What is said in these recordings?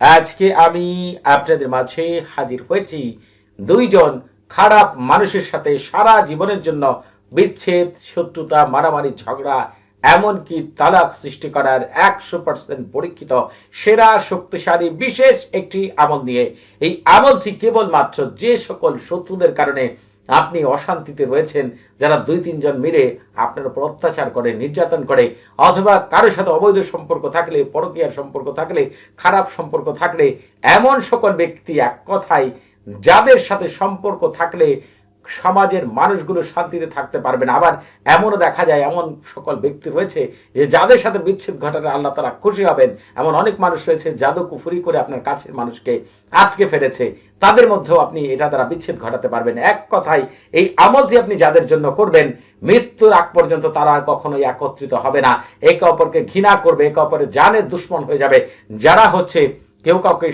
আজকে আমি আপনাদের মাঝে হাজির হয়েছি দুইজন খারাপ মানুষের সাথে সারা জীবনের জন্য বিচ্ছেদ, শত্রুতা, মারামারি, ঝগড়া, এমনকি তালাক সৃষ্টি করার একশো পার্সেন্ট পরীক্ষিত, সেরা, শক্তিশালী, বিশেষ একটি আমল নিয়ে। এই আমলটি কেবলমাত্র যে সকল শত্রুদের কারণে আপনি অশান্তিতে রয়েছেন, যারা দুই, তিনজন মিলে আপনার উপর অত্যাচার করে, নির্যাতন করে, অথবা কারোর সাথে অবৈধ সম্পর্ক থাকলে, পরকীয়ার সম্পর্ক থাকলে, খারাপ সম্পর্ক থাকলে, এমন সকল ব্যক্তি এক কথায় যাদের সাথে সম্পর্ক থাকলে সমাজের মানুষগুলো শান্তিতে থাকতে পারবে না। আবার এমনও দেখা যায়, এমন সকল ব্যক্তি রয়েছে যে যাদের সাথে বিচ্ছেদ ঘটালে আল্লাহ তারা খুশি হবেন। এমন অনেক মানুষ রয়েছে, জাদু কুফুরি করে আপনার কাছের মানুষকে আটকে ফেলেছে। তাদের মধ্যেও আপনি এটা দ্বারা বিচ্ছেদ ঘটাতে পারবেন। এক কথায়, এই আমলটি আপনি যাদের জন্য করবেন, মৃত্যুর আগ পর্যন্ত তারা আর কখনোই একত্রিত হবে না। একে অপরকে ঘৃণা করবে, একে অপরের জানের দুশ্মন হয়ে যাবে। যারা হচ্ছে কেউ কাউকে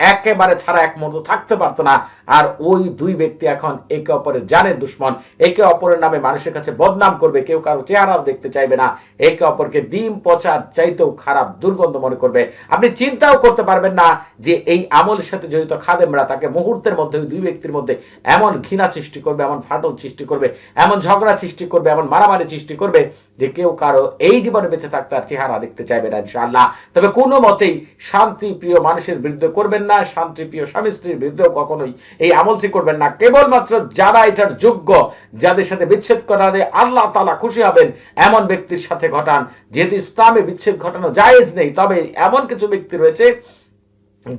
একেবারে ছাড়া এক মুহূর্ত থাকতে পারতো না। আর ওই দুই ব্যক্তি এখন একে অপরের জানের দুশ্মন। একে অপরের নামে মানুষের কাছে বদনাম করবে, কেউ কারও চেহারাও দেখতে চাইবে না। একে অপরকে ডিম পচার চাইতেও খারাপ দুর্গন্ধ মনে করবে। আপনি চিন্তাও করতে পারবেন না যে এই আমলের সাথে জড়িত খাদেমরা তাকে মুহূর্তের মধ্যে, ওই দুই ব্যক্তির মধ্যে এমন ঘৃণা সৃষ্টি করবে, এমন ফাটল সৃষ্টি করবে, এমন ঝগড়া সৃষ্টি করবে, এমন মারামারি সৃষ্টি করবে যে কেউ কারও এই জীবনে বেঁচে থাকতে আর চেহারা দেখতে চাইবে না ইনশাআল্লাহ। তবে কোনো মতেই শান্তি প্রিয় মানুষের বিরুদ্ধে করবেন না, শান্তি প্রিয় স্বামী স্ত্রীর বিরুদ্ধেও কখনোই এই আমলটি করবেন না। কেবলমাত্র যারা এটার যোগ্য, যাদের সাথে বিচ্ছেদ করারে আল্লাহ তালা খুশি হবেন, এমন ব্যক্তির সাথে ঘটান। যেহেতু ইসলামে বিচ্ছেদ ঘটানো জায়েজ নেই, তবে এমন কিছু ব্যক্তি রয়েছে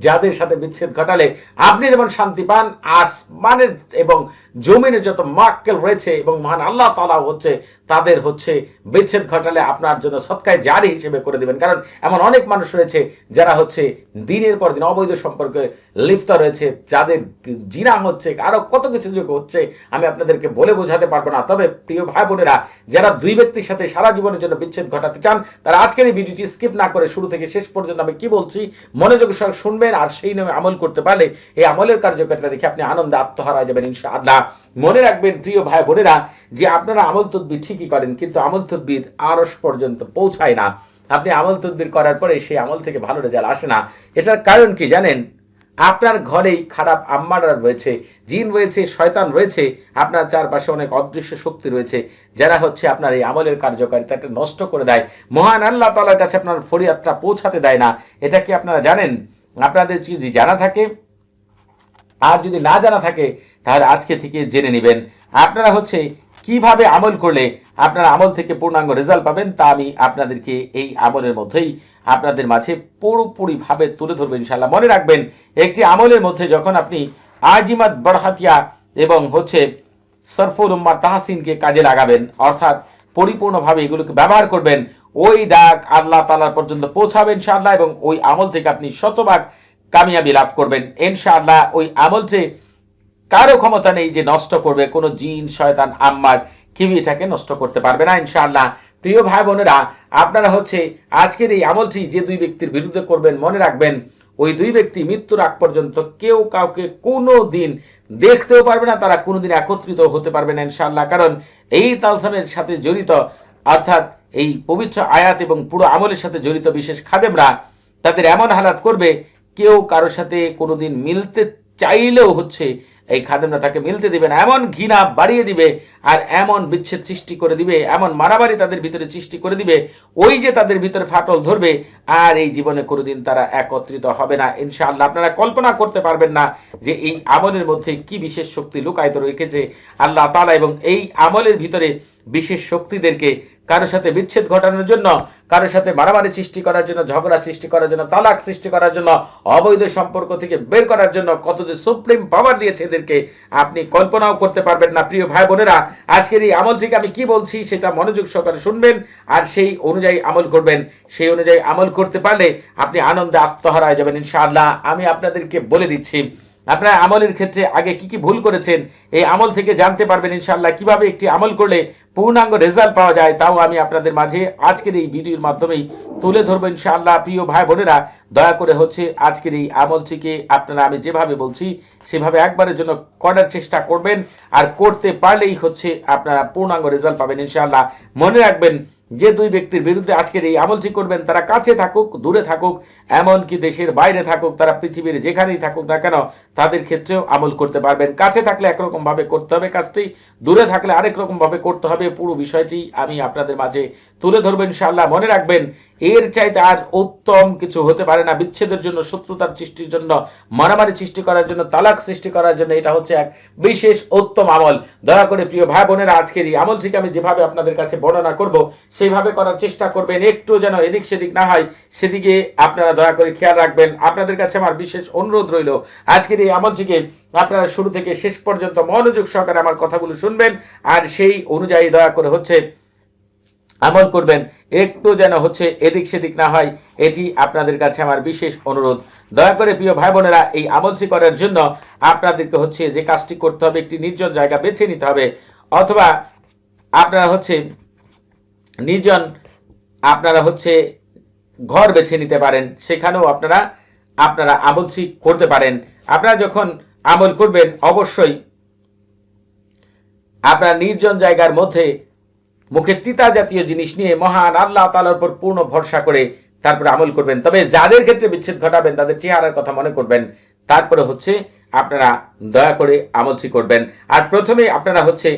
যাদের সাথে বিচ্ছেদ ঘটালে আপনি যেমন শান্তি পান, আসমানের এবং জমিনের যত মাক্কেল রয়েছে এবং মহান আল্লাহ তালা হচ্ছে, তাদের হচ্ছে বিচ্ছেদ ঘটালে আপনার জন্য সৎকায় জারি হিসেবে করে দিবেন। কারণ এমন অনেক মানুষ রয়েছে যারা হচ্ছে দিনের পর দিন অবৈধ সম্পর্কে লিপ্ত রয়েছে, যাদের জিনা হচ্ছে আরও কত কিছু যোগ হচ্ছে, আমি আপনাদেরকে বলে বোঝাতে পারব না। তবে প্রিয় ভাই বোনেরা, যারা দুই ব্যক্তির সাথে সারা জীবনের জন্য বিচ্ছেদ ঘটাতে চান, তারা আজকের এই ভিডিওটি স্কিপ না করে শুরু থেকে শেষ পর্যন্ত আমি কি বলছি, মনোযোগ সহ শুনবেন আর সেই নামে আমল করতে পারলে এই আমলের কার্যকারিতা দেখে আপনি আনন্দে আত্মহারা যাবেন, ইনশাআল্লাহ। মনে রাখবেন, প্রিয় ভাই বোনেরা, যে আপনারা আমল তদ্বির ঠিকই করেন, কিন্তু আমল তদ্বির আরস পর্যন্ত পৌঁছায় না। আপনি আমল তদ্বির করার পরে সেই আমল থেকে ভালো রেজাল্ট আসে না। এটার কারণ কি জানেন? আপনার ঘরেই খারাপ আম্মারা রয়েছে, জিন রয়েছে, শয়তান রয়েছে, আপনার চারপাশে অনেক অদৃশ্য শক্তি রয়েছে, যারা হচ্ছে আপনার এই আমলের কার্যকারিতাটা নষ্ট করে দেয়। মহান আল্লাহ তালার কাছে আপনার ফরিয়াদটা পৌঁছাতে দেয় না। এটা কি আপনারা জানেন? আপনাদের যদি জানা থাকে, আর যদি না জানা থাকে তাহলে আজকে থেকে জেনে নেবেন। আপনারা হচ্ছে কীভাবে আমল করলে আপনারা আমল থেকে পূর্ণাঙ্গ রেজাল্ট পাবেন, তা আমি আপনাদেরকে এই আমলের মধ্যেই আপনাদের মাঝে পুরোপুরিভাবে তুলে ধরবেন ইনশাল্লাহ মনে রাখবেন, একটি আমলের মধ্যে যখন আপনি আজিমাত বড়হাতিয়া এবং হচ্ছে সরফুল উম্মার তাহসিনকে কাজে লাগাবেন, অর্থাৎ পরিপূর্ণভাবে এগুলোকে ব্যবহার করবেন, ওই ডাক আল্লাহ তালার পর্যন্ত পৌঁছাবেন ইনশাআল্লাহ এবং ওই আমল থেকে আপনি শতভাগ কামিয়াবি লাভ করবেন। ইনশাআল্লাহ ওই আমল যে কারও ক্ষমতা নেই যে নষ্ট করবে, কোনো জিন, শয়তান, আম্মার কিবি এটাকে নষ্ট করতে পারবে না, ইনশাআল্লাহ। প্রিয় ভাই বোনেরা, আপনারা হচ্ছে আজকের এই আমলটি যে দুই ব্যক্তির বিরুদ্ধে করবেন, মনে রাখবেন, ওই দুই ব্যক্তি মৃত্যুর আগ পর্যন্ত কেউ কাউকে কোনো দিন দেখতেও পারবে না, তারা কোনোদিন একত্রিত হতে পারবে না, ইনশাআল্লাহ। কারণ এই তালসামের সাথে জড়িত, অর্থাৎ এই পবিত্র আয়াত এবং পুরো আমলের সাথে জড়িত বিশেষ খাদেমরা, তাদের এমন হালাত করবে, কেউ কারোর সাথে কোনোদিন মিলতে চাইলেও হচ্ছে এই খাদেমরা তাকে মিলতে দিবে না। এমন ঘৃণা বাড়িয়ে দিবে আর এমন বিচ্ছেদ সৃষ্টি করে দিবে, এমন মারামারি তাদের ভিতরে সৃষ্টি করে দিবে, ওই যে তাদের ভিতরে ফাটল ধরবে, আর এই জীবনে কোনোদিন তারা একত্রিত হবে না। ইনশাআল্লাহ, আপনারা কল্পনা করতে পারবেন না যে এই আমলের মধ্যে কি বিশেষ শক্তি লুকায়িত রেখেছে আল্লাহ তালা এবং এই আমলের ভিতরে বিশেষ শক্তিদেরকে কারোর সাথে বিচ্ছেদ ঘটানোর জন্য, কারোর সাথে মারামারি সৃষ্টি করার জন্য, ঝগড়া সৃষ্টি করার জন্য, তালাক সৃষ্টি করার জন্য, অবৈধ সম্পর্ক থেকে বের করার জন্য কত যে সুপ্রিম পাওয়ার দিয়েছে এদেরকে, আপনি কল্পনাও করতে পারবেন না, প্রিয় ভাই বোনেরা। আজকের এই আমল থেকে আমি কি বলছি, সেটা মনোযোগ সহকারে শুনবেন আর সেই অনুযায়ী আমল করবেন। সেই অনুযায়ী আমল করতে পারলে আপনি আনন্দে আত্মহারা হয়ে যাবেন, ইনশাআল্লাহ। আমি আপনাদেরকে বলে দিচ্ছি, আপনারা আমলের ক্ষেত্রে আগে কি কি ভুল করেছেন, এই আমল থেকে জানতে পারবেন, ইনশাআল্লাহ, কীভাবে একটি আমল করলে পূর্ণাঙ্গ রেজাল্ট পাওয়া যায়, তাও আমি আপনাদের মাঝে আজকের এই ভিডিওর মাধ্যমেই তুলে ধরবো ইনশাআল্লাহ। প্রিয় ভাই বোনেরা, দয়া করে হচ্ছে আজকের এই আমলটিকে আপনারা আমি যেভাবে বলছি, সেভাবে একবারের জন্য করার চেষ্টা করবেন। আর করতে পারলেই হচ্ছে আপনারা পূর্ণাঙ্গ রেজাল্ট পাবেন ইনশাআল্লাহ। মনে রাখবেন যে দুই ব্যক্তির বিরুদ্ধে আজকের এই আমলটি করবেন, তারা কাছে থাকুক, দূরে থাকুক, এমনকি দেশের বাইরে থাকুক, তারা পৃথিবীর যেখানেই থাকুক না কেন, তাদের ক্ষেত্রেও আমল করতে পারবেন। কাছে থাকলে একরকমভাবে করতে হবে কাজটি, দূরে থাকলে আরেক রকমভাবে করতে হবে। পুরো বিষয়টি আমি আপনাদের মাঝে তুলে ধরবেন ইনশাআল্লাহ। মনে রাখবেন এর চাইতে আর উত্তম কিছু হতে পারে না। বিচ্ছেদের জন্য, শত্রুতার সৃষ্টির জন্য, মারামারি সৃষ্টি করার জন্য, তালাক সৃষ্টি করার জন্য এটা হচ্ছে এক বিশেষ উত্তম আমল। দয়া করে প্রিয় ভাই বোনেরা, আজকের এই আমল থেকে আমি যেভাবে আপনাদের কাছে বর্ণনা করব, সেইভাবে করার চেষ্টা করবেন। একটু যেন এদিক সেদিক না হয়, সেদিকে আপনারা দয়া করে খেয়াল রাখবেন। আপনাদের কাছে আমার বিশেষ অনুরোধ রইল, আজকের এই আমলটিকে আপনারা শুরু থেকে শেষ পর্যন্ত মনোযোগ সহকারে আমার কথাগুলো শুনবেন। আর সেই অনুযায়ী দয়া করে হচ্ছে আমল করবেন। একটু যেন হচ্ছে এদিক সেদিক না হয়, এটি আপনাদের কাছে আমার বিশেষ অনুরোধ। দয়া করে প্রিয় ভাই বোনেরা, এই আমলটি করার জন্য আপনাদেরকে হচ্ছে যে কাজটি করতে হবে, একটি নির্জন জায়গা বেছে নিতে হবে। অথবা আপনারা হচ্ছে নির্জন আপনারা হচ্ছে ঘর বেছে নিতে পারেন, সেখানেও আপনারা আপনারা আমলছি করতে পারেন। আপনারা যখন আমল করবেন, অবশ্যই আপনার নির্জন জায়গার মধ্যে মুখে তিতা জাতীয় জিনিস নিয়ে মহান আল্লাহ তালার উপর পূর্ণ ভরসা করে তারপরে আমল করবেন। তবে যাদের ক্ষেত্রে বিচ্ছেদ ঘটাবেন, তাদের চেহারার কথা মনে করবেন। তারপরে হচ্ছে আপনারা দয়া করে আমলটি করবেন। আর প্রথমে আপনারা হচ্ছে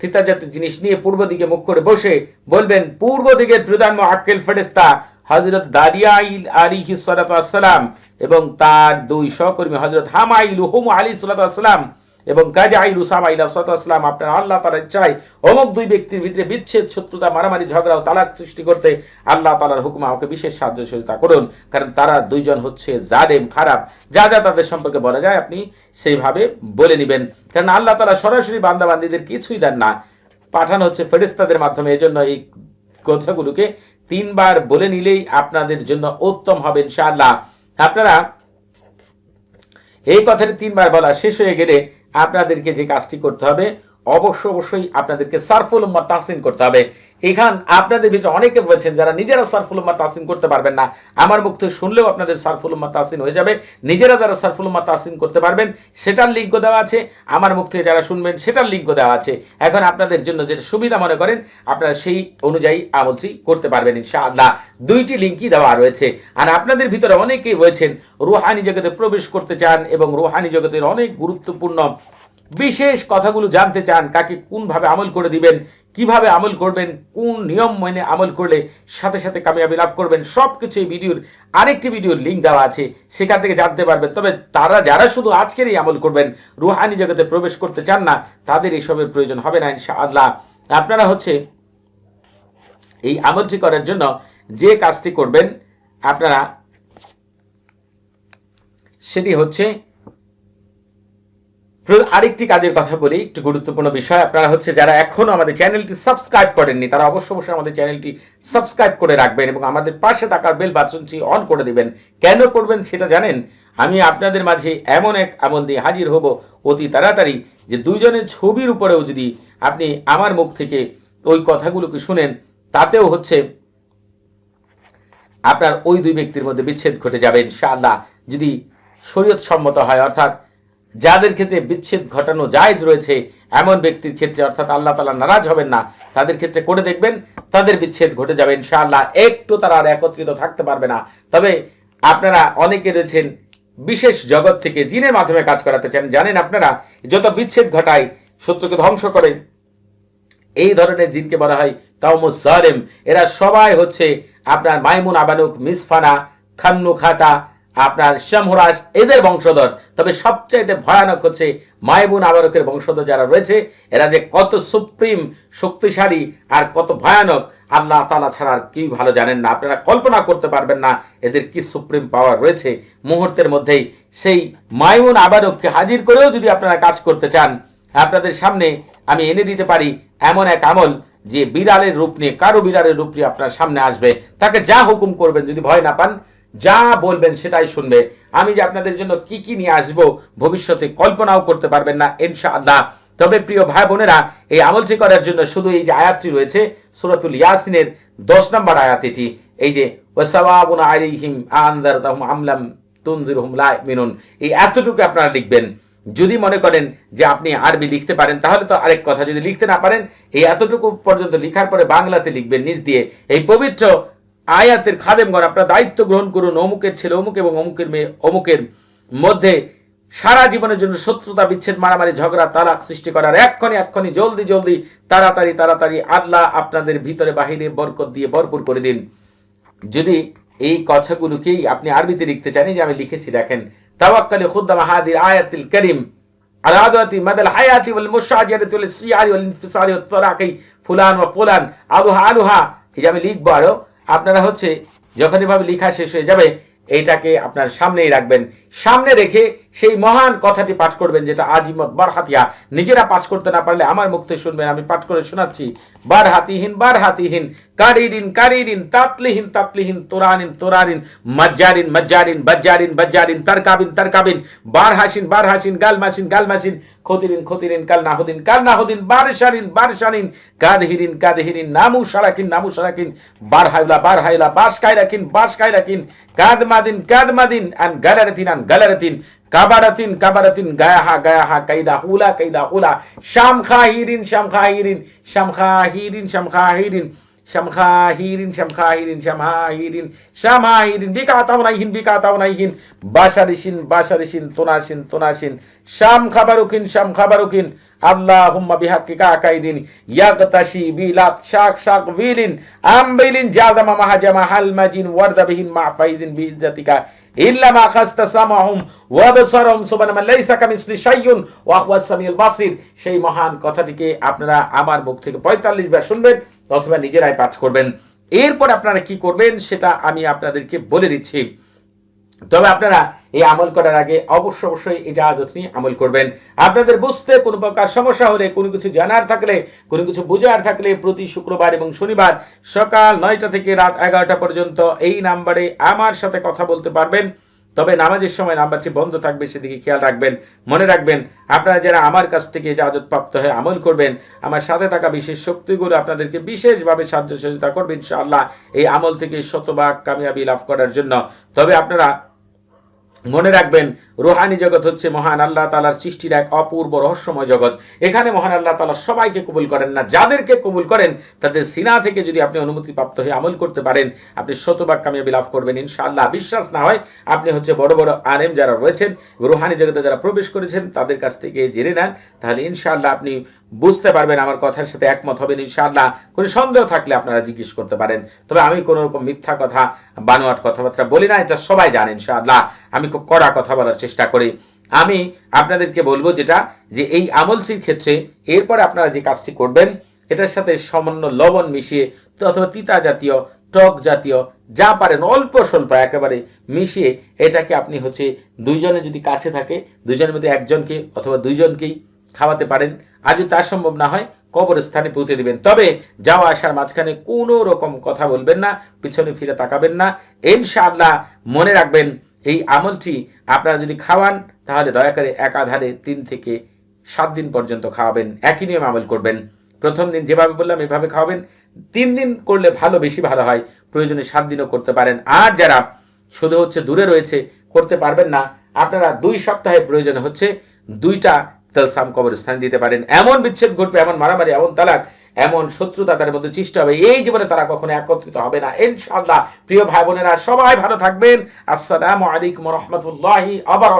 তিতা জাতীয় জিনিস নিয়ে পূর্ব দিকে মুখ করে বসে বলবেন, পূর্ব দিকে প্রধান আক্কেল ফেরেস্তা হজরত দারিয়াইল আলী সালাম এবং তার দুই সহকর্মী হজরত হামাইল হুম আলী সালাম এবং কাজা আইল উসামা ইলা সালাম আপনার আল্লাহ তালার চাই অমুক দুই ব্যক্তির ভিতরে বিচ্ছেদ, শত্রুতা, মারামারি, ঝগড়া ও তালাক সৃষ্টি করতে আল্লাহ তালার হুকুম আমাকে বিশেষ সাহায্য সহযোগিতা করুন। কারণ তারা দুইজন হচ্ছে জালেম, খারাপ। যা যা তাদের সম্পর্কে বলা যায় আপনি সেইভাবে বলে নেবেন। কারণ আল্লাহ তালা সরাসরি বান্দাবান্দিদের কিছুই দেন না। পাঠানো হচ্ছে ফেরিস্তাদের মাধ্যমে। এজন্য এই কথাগুলোকে তিনবার বলে নিলেই আপনাদের জন্য উত্তম হবে ইনশাআল্লাহ। আপনারা এই কথাটি তিনবার বলা শেষ হয়ে গেলে আপনাদেরকে যে কাজটি করতে হবে অবশ্য অবশ্যই আপনাদেরকে সারফুল উম্মা তাহসিন করতে হবে। এখান আপনাদের ভিতরে অনেকে বলছেন যারা নিজেরা সারফুল উম্মা তাহসিন করতে পারবেন না, আমার মুখ থেকে শুনলেও আপনাদের সারফুল উম্মা তাহসিন হয়ে যাবে। নিজেরা যারা সারফুল উম্মা তাহসিন করতে পারবেন, সেটার লিঙ্কও দেওয়া আছে। আমার মুখ থেকে যারা শুনবেন, সেটার লিঙ্কও দেওয়া আছে। এখন আপনাদের জন্য যেটা সুবিধা মনে করেন, আপনারা সেই অনুযায়ী আমলটি করতে পারবেন ইনশাআল্লাহ। দুইটি লিঙ্কই দেওয়া রয়েছে। আর আপনাদের ভিতরে অনেকেই রয়েছেন রুহানি জগতে প্রবেশ করতে চান এবং রুহানি জগতের অনেক গুরুত্বপূর্ণ বিশেষ কথাগুলো জানতে চান, কাকে কোনভাবে আমল করে দিবেন, কীভাবে আমল করবেন, কোন নিয়ম মেনে আমল করলে সাথে সাথে কামিয়াবি লাভ করবেন সব কিছু এই ভিডিওর আরেকটি ভিডিওর লিঙ্ক দেওয়া আছে, সেখান থেকে জানতে পারবেন। তবে তারা যারা শুধু আজকের এই আমল করবেন, রুহানি জগতে প্রবেশ করতে চান না, তাদের এসবের প্রয়োজন হবে না ইনশাআল্লাহ। আপনারা হচ্ছে এই আমলটি করার জন্য যে কাজটি করবেন, আপনারা সেটি হচ্ছে আরেকটি কাজের কথা বলি, একটু গুরুত্বপূর্ণ বিষয়। আপনারা হচ্ছে যারা এখনও আমাদের চ্যানেলটি সাবস্ক্রাইব করেননি, তারা অবশ্য অবশ্যই আমাদের চ্যানেলটি সাবস্ক্রাইব করে রাখবেন এবং আমাদের পাশে থাকার বেল বাচনটি অন করে দিবেন। কেন করবেন সেটা জানেন? আমি আপনাদের মাঝে এমন এক আমল দিয়ে হাজির হব অতি তাড়াতাড়ি যে দুইজনের ছবির উপরেও যদি আপনি আমার মুখ থেকে ওই কথাগুলোকে শুনেন, তাতেও হচ্ছে আপনার ওই দুই ব্যক্তির মধ্যে বিচ্ছেদ ঘটে যাবে ইনশাআল্লাহ। যদি শরীয়ত সম্মত হয়, অর্থাৎ যাদের ক্ষেত্রে বিচ্ছেদ ঘটানো জায়জ রয়েছে, এমন ব্যক্তির ক্ষেত্রে অর্থাৎ আল্লাহ তালা নারাজ হবেন না। তাদের ক্ষেত্রে করে দেখবেন, তাদের বিচ্ছেদ ঘটে যাবে ইনশাআল্লাহ। একটু তারা আর একত্রিত থাকতে পারবে না। তবে আপনারা অনেকে রয়েছেন বিশেষ জগৎ থেকে জিনের মাধ্যমে কাজ করাতে চান। জানেন আপনারা, যত বিচ্ছেদ ঘটায়, শত্রুকে ধ্বংস করে, এই ধরনের জিনকে বলা হয় কাউমুস এরা সবাই হচ্ছে আপনার মাইমুন আবানুক, মিসফানা খান্নু খাতা আপনার শামহরাজ এদের বংশধর। তবে সবচাইতে ভয়ানক হচ্ছে মাইবুন আবারকের বংশধর যারা রয়েছে, এরা যে কত সুপ্রিম, শক্তিশালী আর কত ভয়ানক, আল্লাহ তালা ছাড়া আর কেউ ভালো জানেন না। আপনারা কল্পনা করতে পারবেন না এদের কি সুপ্রিম পাওয়ার রয়েছে। মুহূর্তের মধ্যেই সেই মাইমুন আবারককে হাজির করেও যদি আপনারা কাজ করতে চান, আপনাদের সামনে আমি এনে দিতে পারি এমন এক আমল যে বিড়ালের রূপ নিয়ে, কারও বিড়ালের রূপ নিয়ে আপনার সামনে আসবে। তাকে যা হুকুম করবেন, যদি ভয় না পান যা বলবেন সেটাই শুনবে। আমি যে আপনাদের জন্য কি কি নিয়ে আসব, ভবিষ্যতে কল্পনাও করতে পারবেন না, ইনশাআল্লাহ। তবে প্রিয় ভাই বোনেরা, এই আমলটি করার জন্য শুধু এই যে আয়াতটি রয়েছে, সুরাতুল ইয়াসিনের দশ নম্বর আয়াত এটি। এই যে এই এতটুকু আপনারা লিখবেন। যদি মনে করেন যে আপনি আরবি লিখতে পারেন, তাহলে তো আরেক কথা, যদি লিখতে না পারেন, এই এতটুকু পর্যন্ত লিখার পরে বাংলাতে লিখবেন নিজ দিয়ে। এই পবিত্র আয়াতের খাদেমগণ আপনারা দায়িত্ব গ্রহণ করুন অমুকের ছেলে অমুক এবং অমুকের মেয়ে অমুকের মধ্যে। সারা জীবনের জন্য শত্রুতা, বিচ্ছেদ, মারামারি, ঝগড়া, তালাক সৃষ্টি করার এক্ষণে এক্ষণে জলদি জলদি, তাড়াতাড়ি তাড়াতাড়ি আল্লাহ আপনাদের ভিতরে বাহিরে বরকত দিয়ে ভরপুর করে দিন। যদি এই কথাগুলোকেই আপনি আরবিতে লিখতে চান যে আমি লিখেছি, দেখেন, তাওয়াক্কালে খুদ্দাম হাদির আয়াতিল করিম আলাদাতি মাদাল হায়াতি ওয়াল মুশাজারাতি ওয়াল সিয়ারি ওয়াল ইনফিসারি ওয়াত তারাকি, ফুলান ওয়া ফুলান আলুহা আলুহা, এই যে আমি লিখব আরও আপনারা হচ্ছে যখন এভাবে লেখা শেষ হয়ে যাবে এইটাকে আপনার সামনেই রাখবেন। সামনে রেখে সেই মহান কথাটি পাঠ করবেন যেটা আজিমত বারহাতিয়া। নিজেরা পাঠ করতে না পারলে আমার থেকে শুনবেন, আমি পাঠ করে শোনাচ্ছি। বার হাতিহীন বার হাতিহীন কারিরিন কারিরিন, তাতলিহীন তাতলিহীন, তোরানিন তোরারিন মজ্জারিন মজ্জারিন, বজ্জারিন বজ্জারিন, তারকাবিন তারকাবিন বার বার গাল মাসিন গাল মাসিন খতিরিন খতিরিন কাল নাহুদিন কাল নাহুদিন বারশারিন বারশারিন কাদহিরিন কাদহিরিন নামু সারাকিন নামু সারাকিন বার হাইলা বার হাইলা বাস কাইরাকিন বাস কাইরাকিন কাদমাদিন কাদমাদিন আন গালারাতিন আন গালারাতিন, কাবারাতিন কাবারাতিন, গায়াহা গায়াহা, কাইদা হুলা কাইদা হুলা শাম খাহিরিন শাম খাহিরিন শাম খাহিরিন শাম খাহিরিন শামখাহিরিন শামখাহিরিন, শামহাহিরিন শামহাহিরিন, বিকাতাওনাইহিন বিকাতাওনাইহিন বাশারিসিন বাশারিসিন তোনাসিন তোনাসিন শাম খাবারুকিন শাম খাবারুকিন আল্লাহুম্মা বিহাক্কিকা আকাইদিন ইয়াগতাশি বিলাত শাক শাক বিলিন, আমবিলিন জাদামা মাহাজামা হালমাজিন ওয়ারদা বিহিন মাফাইদিন বিইজ্জাতিকা ওয়া বাসির। সেই মহান কথাটিকে আপনারা আমার মুখ থেকে 45 বার শুনবেন, অথবা নিজেরাই পাঠ করবেন। এরপর আপনারা কি করবেন, সেটা আমি আপনাদেরকে বলে দিচ্ছি। তবে আপনারা এই আমল করার আগে অবশ্য অবশ্যই এই জাহাজত নিয়ে আমল করবেন। আপনাদের বুঝতে কোনো প্রকার সমস্যা হলে, কোনো কিছু জানার থাকলে, কোনো কিছু বোঝার থাকলে প্রতি শুক্রবার এবং শনিবার সকাল নয়টা থেকে রাত এগারোটা পর্যন্ত এই নাম্বারে আমার সাথে কথা বলতে পারবেন। তবে নামাজের সময় নাম্বারটি বন্ধ থাকবে, সেদিকে খেয়াল রাখবেন, মনে রাখবেন, আপনারা যারা আমার কাছ থেকে প্রাপ্ত হয়ে আমল করবেন, আমার সাথে থাকা বিশেষ শক্তিগুলো আপনাদেরকে বিশেষভাবে সাহায্য সহযোগিতা করবেন ইনশাআল্লাহ, এই আমল থেকে শতভাগ কামিয়াবি লাভ করার জন্য। তবে আপনারা মনে রাখবেন, রোহানি জগৎ হচ্ছে মহান আল্লাহ তালার সৃষ্টির এক অপূর্ব রহস্যময় জগৎ। এখানে মহান আল্লাহ তালা সবাইকে কবুল করেন না, যাদেরকে কবুল করেন, তাদের সিনা থেকে যদি আপনি অনুমতিপ্রাপ্ত হয়ে আমল করতে পারেন, আপনি শতভাগ কামিয়াবি লাভ করবেন ইনশাআল্লাহ। বিশ্বাস না হয়, আপনি হচ্ছে বড় বড় আলেম যারা রয়েছেন, রোহানি জগতে যারা প্রবেশ করেছেন, তাদের কাছ থেকে জেনে নেন, তাহলে ইনশাআল্লাহ আপনি বুঝতে পারবেন আমার কথার সাথে একমত হবেন ইনশাআল্লাহ। কোনো সন্দেহ থাকলে আপনারা জিজ্ঞেস করতে পারেন। তবে আমি কোনো রকম মিথ্যা কথা, বানোয়াট কথাবার্তা বলি না, এটা সবাই জানেন ইনশাআল্লাহ। আমি খুব কড়া কথা বলার চেষ্টা করি। আমি আপনাদেরকে বলব যেটা, যে এই আমলসির ক্ষেত্রে এরপরে আপনারা যে কাজটি করবেন, এটার সাথে সামান্য লবণ মিশিয়ে, অথবা তিতা জাতীয়, টক জাতীয়, যা পারেন অল্প স্বল্প একেবারে মিশিয়ে, এটাকে আপনি হচ্ছে দুইজনে যদি কাছে থাকে, দুইজনের মধ্যে একজনকে অথবা দুইজনকেই খাওয়াতে পারেন। আর যদি তার সম্ভব না হয় কবরস্থানে পৌঁছে দিবেন। তবে যাওয়া আসার মাঝখানে কোনো রকম কথা বলবেন না, পিছনে ফিরে তাকাবেন না। ইনশাআল্লাহ মনে রাখবেন, এই আমলটি আপনারা যদি খাওয়ান, তাহলে দয়া করে একাধারে তিন থেকে সাত দিন পর্যন্ত খাওয়াবেন। একই নিয়ম আমল করবেন। প্রথম দিন যেভাবে বললাম, এভাবে খাওয়াবেন। তিন দিন করলে ভালো, বেশি ভালো হয়। প্রয়োজনে সাত দিনও করতে পারেন। আর যারা শুধু হচ্ছে দূরে রয়েছে, করতে পারবেন না। আপনারা দুই সপ্তাহে প্রয়োজন হচ্ছে দুইটা তেলসাম কবরস্থান দিতে পারেন। এমন বিচ্ছেদ ঘটবে, এমন মারামারি, এমন তালাক, এমন শত্রুতা তাদের মধ্যে সৃষ্টি হবে। এই জীবনে তারা কখনো একত্রিত হবে না। ইনশাআল্লাহ, প্রিয় ভাই বোনেরা, সবাই ভালো থাকবেন। আসসালামু আলাইকুম রহমতুল্লাহি আবার